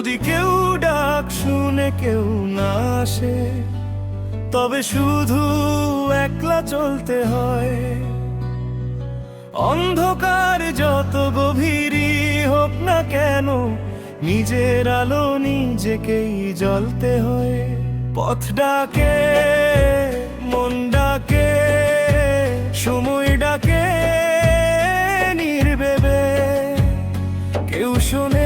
যদি কেউ ডাক শুনে কেউ না আসে, তবে শুধু একলা চলতে হয়। অন্ধকার যত গভীরই হোক না কেন, নিজের আলো নিজেকেই জ্বলতে হয়। পথ ডাকে, মন ডাকে, সময় ডাকে নির্বেবে কেউ শোনে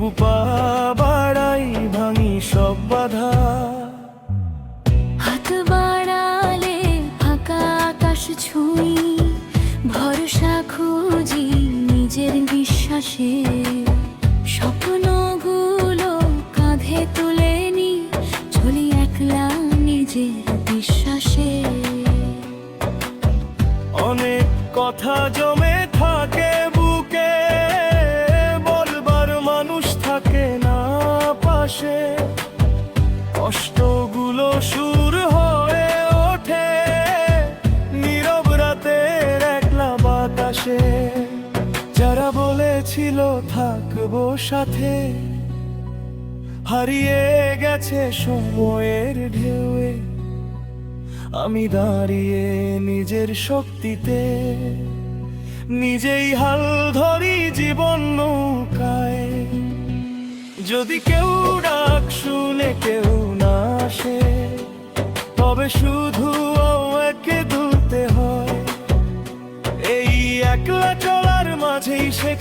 তবু পা বাড়াই ভাঙি সব বাধা। হাত বাড়ালে ফাঁকা আকাশ ছুঁই ভরসা খুঁজি নিজের বিশ্বাসে। স্বপ্নগুলো কাঁধে তুলে নি চলি একলা নিজের বিশ্বাসে। অনেক কথা জমে থাকে পাশে কষ্টগুলো সুর হয়ে ওঠে। নীরব রাতের একলা বাতাসে। যারা বলেছিল থাকব সাথে, হারিয়ে গেছে সময়ের ঢেউয়ে। আমি দাঁড়িয়ে নিজের শক্তিতে, নিজেই হাল ধরি জীবন নৌকায়। যদি কেউ কেউ না আসে। তবে শুধু একে দুলতে হয়। এই একলা চলার মাঝেই শেখা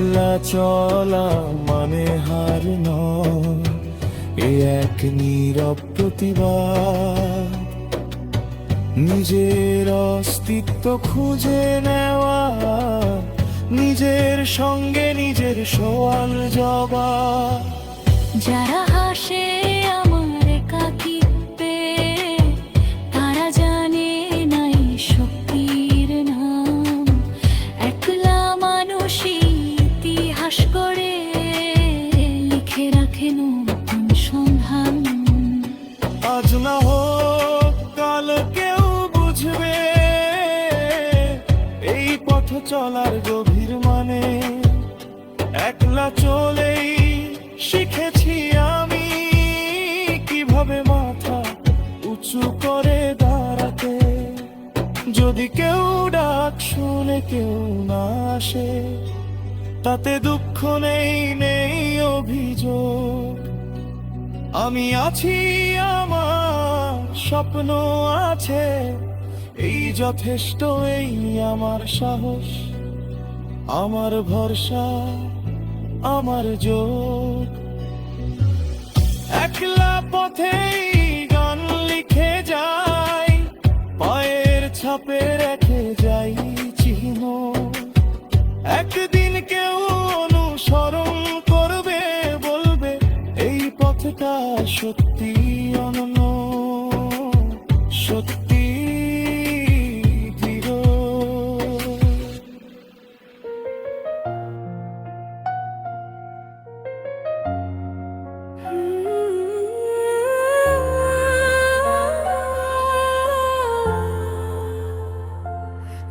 একলা চলা মানে হার নয়, এ এক নীরব প্রতিবাদ। নিজের অস্তিত্ব খুঁজে নেওয়া, নিজের সঙ্গে নিজের সোয়াল জবা যারা হাসে করে লিখে রাখে নতুন সন্ধান। আজ না হোক, কাল কেউ বুঝবে এই পথ চলার গভীর মানে। একলা চলেই শিখেছি আমি কীভাবে মাথা উঁচু করে দাঁড়াতে। যদি কেউ ডাক শুনে কেউ না আসে তাতে দুঃখ নেই নেই অভিযোগ। আমি আছি, আমার স্বপ্ন আছে, এই যথেষ্ট, এই আমার সাহস। আমার ভরসা, আমার যোগ। একলা পথেই গান লিখে যায় পায়ের ছাপের রেখে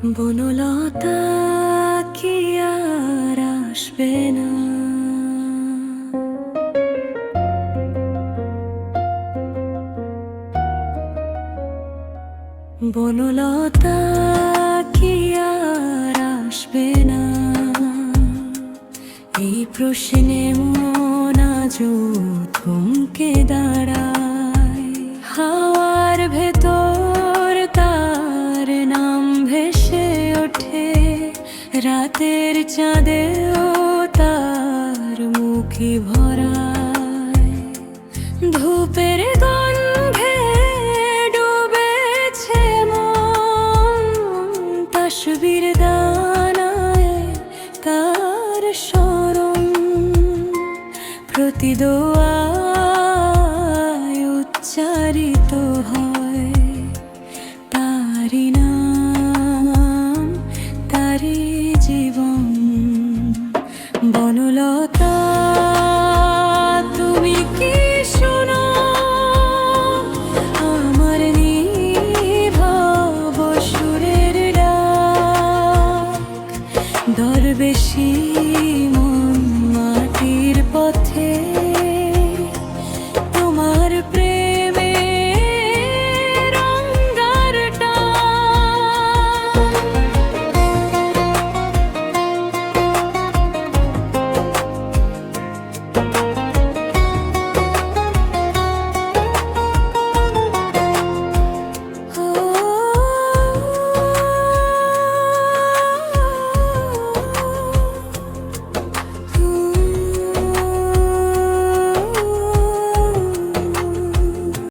বনলতা আসবে না? বনলতা আসবে না? এই প্রশ্নে দাঁড়ায়। হাওয়ার ভেতর রাতের চাঁদেও তার মুখে ভরা ধূপের গন্ধে ডুবেছে মন, তসবির দানায় তার স্মরণ। প্রতিদোয়ায় উচ্চারিত